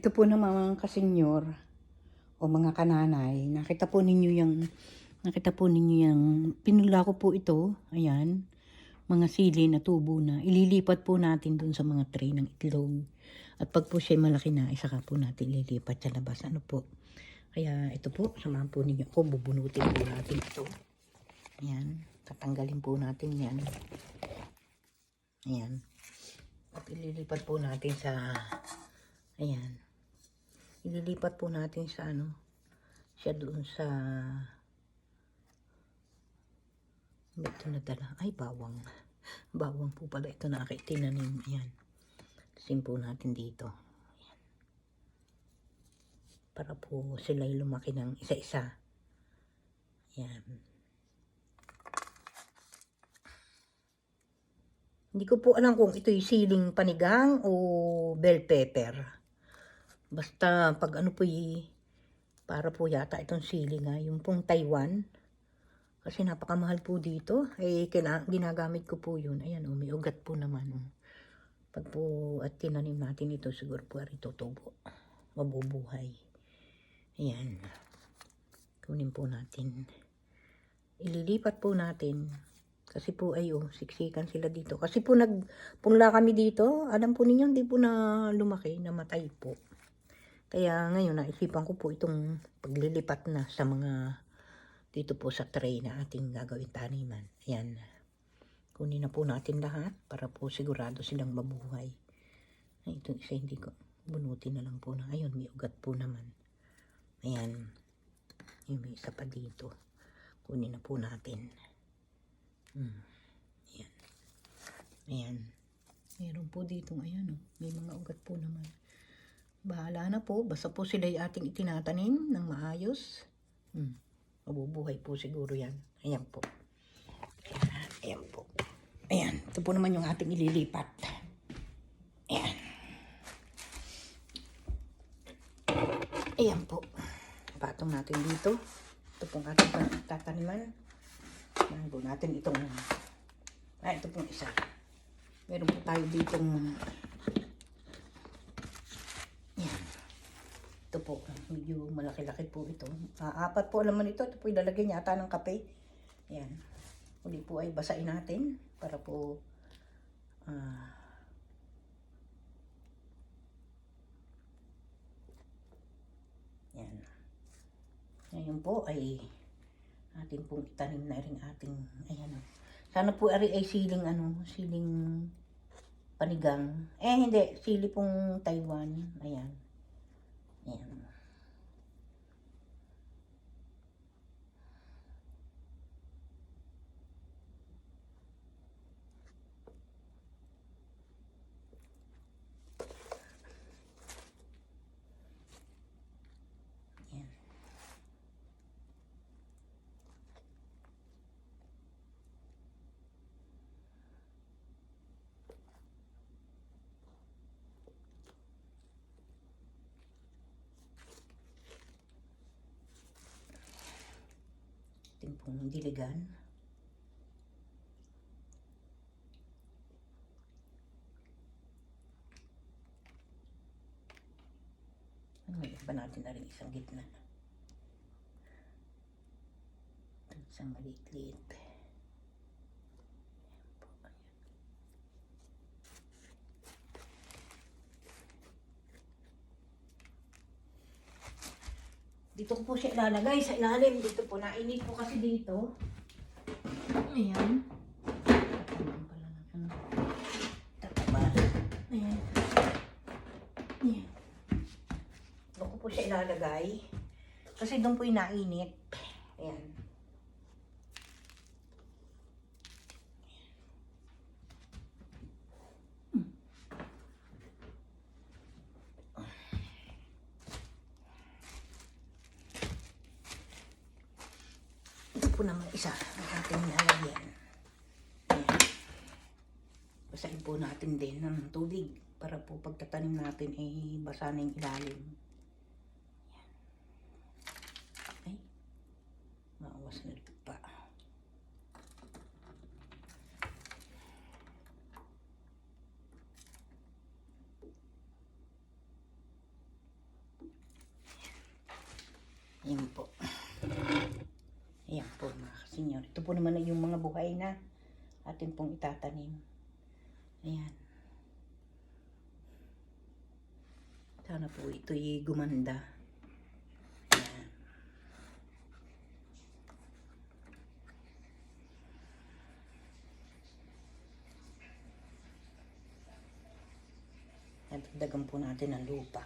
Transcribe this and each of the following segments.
Ito po ng mga kasenyor o mga kananay. Nakita po ninyo yung nakita po ninyo yung pinula ko po ito. Ayan. Mga sili na tubo na. Ililipat po natin dun sa mga tray ng itlog. At pag po siya malaki na, isaka po natin ililipat sa labas. Ano po? Kaya ito po, samahan po ninyo ako. Bubunutin po natin ito. Ayan. Tatanggalin po natin yan. Ayan. At ililipat po natin sa Ayan. Ililipat po natin sa ano, siya doon sa ito nadala? Ay, bawang. Bawang po pala ito na tinanim. Ayan. Tasin po natin dito. Ayan. Para po sila lumaki ng isa-isa. Ayan. Hindi ko po alam kung ito'y siling panigang o bell pepper. Basta pag ano po y, para po yata itong sili nga, yung pong Taiwan. Kasi napakamahal po dito. Eh, kina, ginagamit ko po yun. Ayan, oh, may ugat po naman. Oh. Pag po at tinanim natin ito, siguro po ari tutubo. Mabubuhay. Ayan. Kunin po natin. Ililipat po natin. Kasi po ay oh, siksikan sila dito. Kasi po nagpunla kami dito. Alam po ninyo, hindi po na lumaki, namatay po. Kaya ngayon naisipan ko po itong paglilipat na sa mga dito po sa tray na ating gagawin taniman. Ayan. Kunin na po natin lahat para po sigurado silang mabuhay. Ay, itong isa hindi ko. Bunutin na lang po na. Ayun, may ugat po naman. Ayan. Yung may isa pa dito. Kunin na po natin. Hmm. Ayan. Ayan. Meron po dito, ayan, oh. may mga ugat po naman. Bahala na po. Basta po sila yung ating itinatanim ng maayos. Hmm. Mabubuhay po siguro yan. Ayan po. Ayan, po. Ayan. Ito po naman yung ating ililipat. Ayan. Ayan po. Patong natin dito. Ito pong ating tataniman. Po natin itong... Ah, ito pong isa. Meron po tayo ditong yan. Ito po, medyo malaki-laki po ito. Ah, apat po naman ito. Ito po ilalagay niya ata ng kape. Yan. Uli po ay basain natin para po ah, yan. Ngayon po ay ating pong itanim na rin ating ayan o. Sana po ari ay siling ano, siling panigang. Eh, hindi. Sili pong Taiwan. Ayan. Ayan. Ayan. Ating pong diligan. Ano may iba natin na rin isang gitna. Isang maliit-liit. Dito ko po siya ilalagay sa ilalim. Dito po, nainit po kasi dito. Ayan. Ano. Ayan. Ayan. Doon ko po siya ilalagay. Kasi doon po yung nainit. Ayan. natin lalagyan. Basahin po natin din ng tubig para po pagtatanim natin eh, basa na yung ilalim. Ayan. Ay, maawas na pa. Ayan po. Kasenyor. Ito po naman yung mga buhay na atin pong itatanim. Ayan. Sana po ito'y gumanda. Ayan. Nadagdagan po natin ang lupa.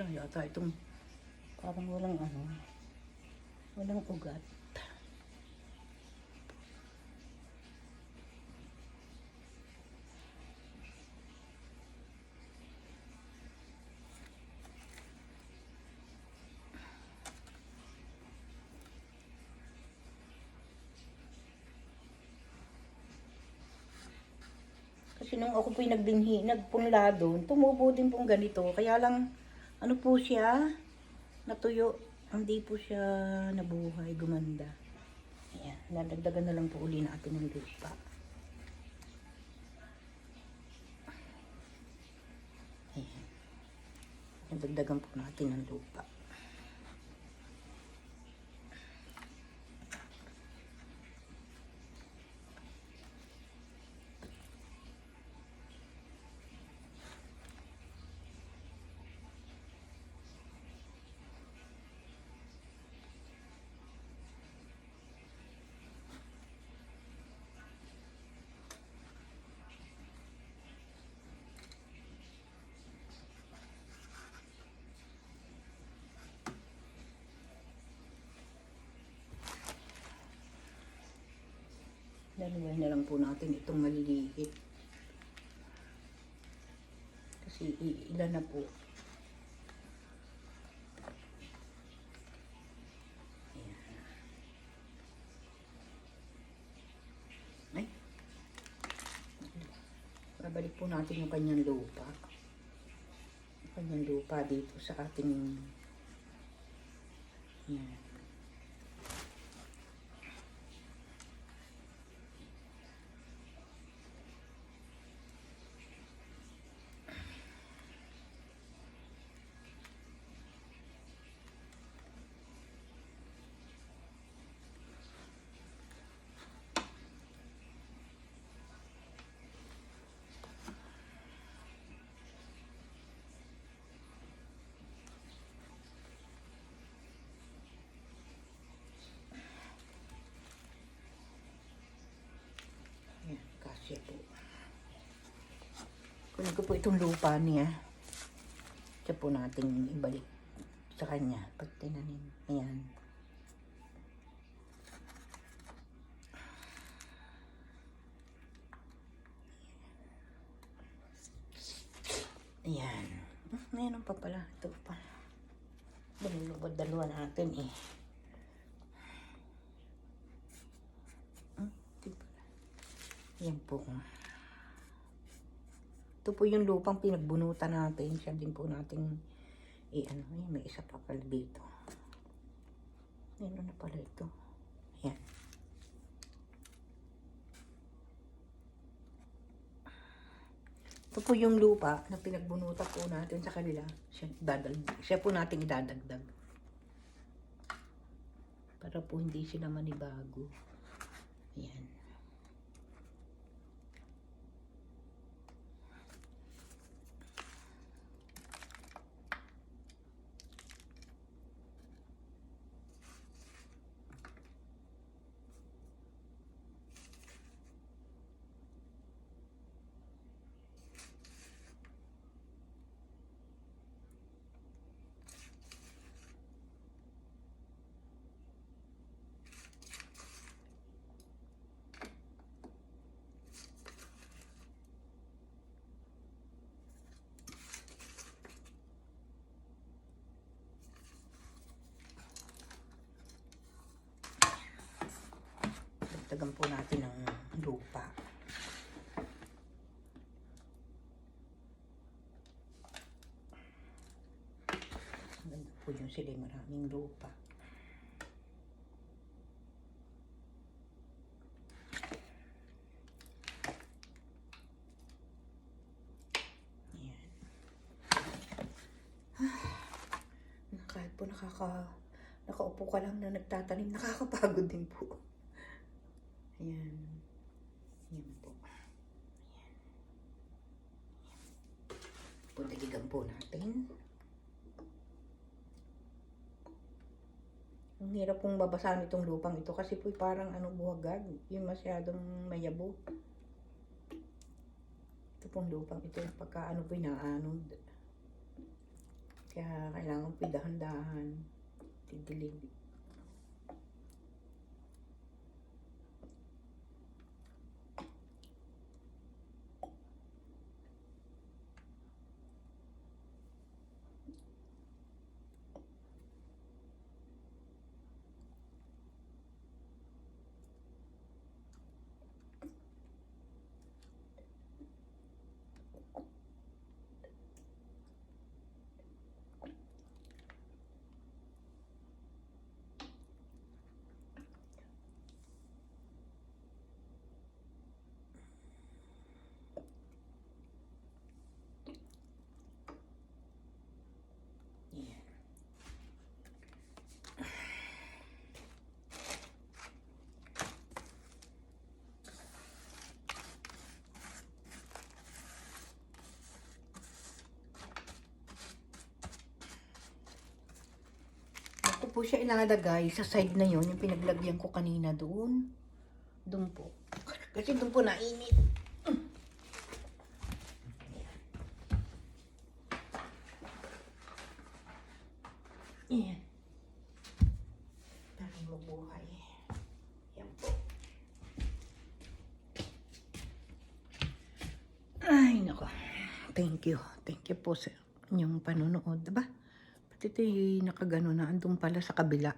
Wala yata itong parang walang ano, walang ugat. Kasi nung ako po'y nagbinhi, nagpunla doon, tumubo din pong ganito. Kaya lang, ano po siya, natuyo. Hindi po siya nabuhay, gumanda. Ayan, nadagdagan na lang po uli natin ng lupa. Ayan. Nadagdagan po natin ng lupa. Dalawa na lang po natin itong maliliit. Kasi ilan na po. Ayan. Ay. Babalik po natin yung kanyang lupa. Yung kanyang lupa dito sa ating yan. Ayan, kasya po. Kunin ko po itong lupa niya. Siya po natin ibalik sa kanya pag tinanim. Ayan. Ayan. Hmm, Mayroon pa pala. Ito pa. Dalawad dalawa natin eh. Hmm, ito pala. Yan po. Ito po yung lupang pinagbunutan natin. Siya din po natin i ano, ay, may isa pa pala dito. Meron na pala ito. Yan. Ito po yung lupa na pinagbunutan po natin sa kanila. Siya, dadag, siya po natin idadagdag. Para po hindi sila manibago. Ayan. Dagdagan po natin ng lupa. po yung sila maraming lupa. Ayan. Kahit po nakaka, nakaupo ka lang na nagtatanim, nakakapagod din po. Ayan. Ayan po. Ayan. Pundaligan po natin. Ang hirap pong babasahan itong lupang ito kasi po parang ano buhagag. Yung masyadong mayabo. Ito pong lupang ito pagka ano po inaanod. Kaya kailangan po dahan-dahan. Tidilig. Yan. Ako po siya ilalagay sa side na yon yung pinaglagyan ko kanina doon. Doon po. Kasi doon po nainit. Yan. Para mabuhay. Yan po. Ay, nako. Thank you. Thank you po sa inyong panonood. Diba? Pati ito yung nakagano na andun pala sa kabila.